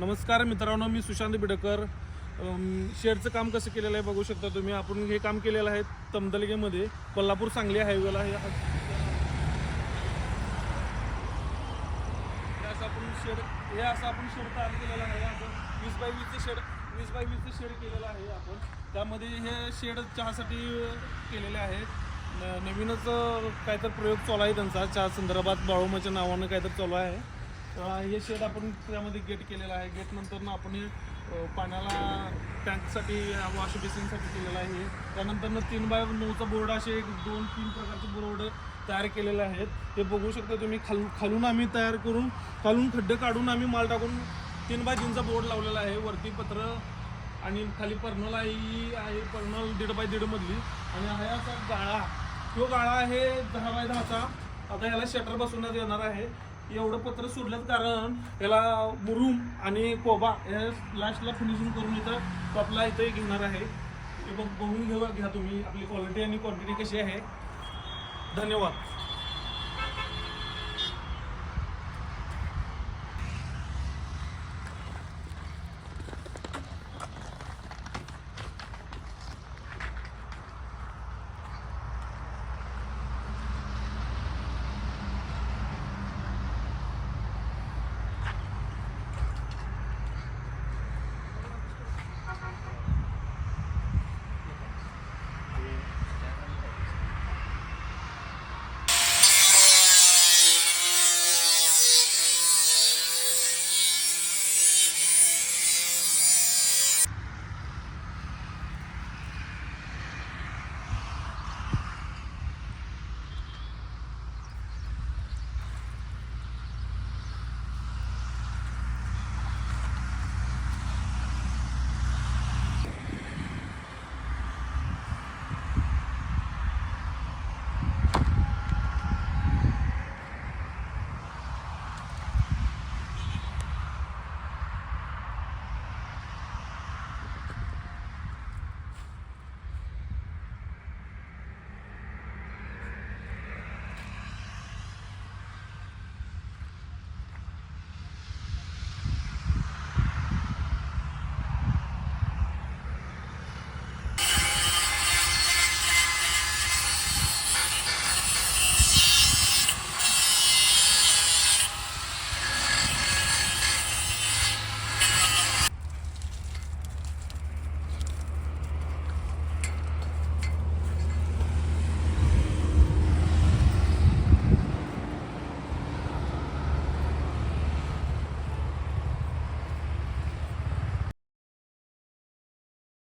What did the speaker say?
नमस्कार मित्रांनो मी सुशांत बिडकर. शेडचं काम कसं केलेलं आहे बघू शकता तुम्ही. आपण हे काम केलेलं आहे तमदलगेमध्ये कोल्हापूर सांगली हायवेला. हे असं आपण शेड हे असं आपण शेड तयार केलेलं आहे. आपण वीस बाय वीसचं शेड वीस बाय वीसचं शेड केलेलं आहे आपण. त्यामध्ये हे शेड चहासाठी केलेले आहे न- नवीनच काहीतरी प्रयोग चालू आहे त्यांचा. चहा संदर्भात बाळूमाच्या नावानं काहीतरी चालू आहे. तर हे शेड आपण त्यामध्ये गेट केलेलं आहे. गेट नंतर ना आपण हे पाण्याला टँकसाठी वॉश बेसिनसाठी केलेलं आहे त्यानंतरनं त्यानंतर तीन बाय नऊचा बोर्ड असे एक दोन तीन प्रकारचे बोर्ड तयार केलेले आहेत. ते बघू शकता तुम्ही खालून खालून आम्ही तयार करून खालून खड्डे काढून आम्ही माल टाकून तीन बाय तीनचा बोर्ड लावलेला आहे. वरती पत्र आणि खाली पर्नल आहे आहे पर्नल दीड बाय दीडमधली आणि आहे असा गाळा तो गाळा आहे दहा बाय दहाचा. आता ह्याला शटर बसवण्यात येणार आहे. एवढं पत्र सोडलं कारण याला मुरुम आणि कोबा हे लास्टला फिनिशिंग करून इथं टॉपला इथं घेणार आहे. हे बघ बघून घेऊ घ्या तुम्ही. आपली क्वालिटी आणि क्वांटिटी कशी आहे. धन्यवाद.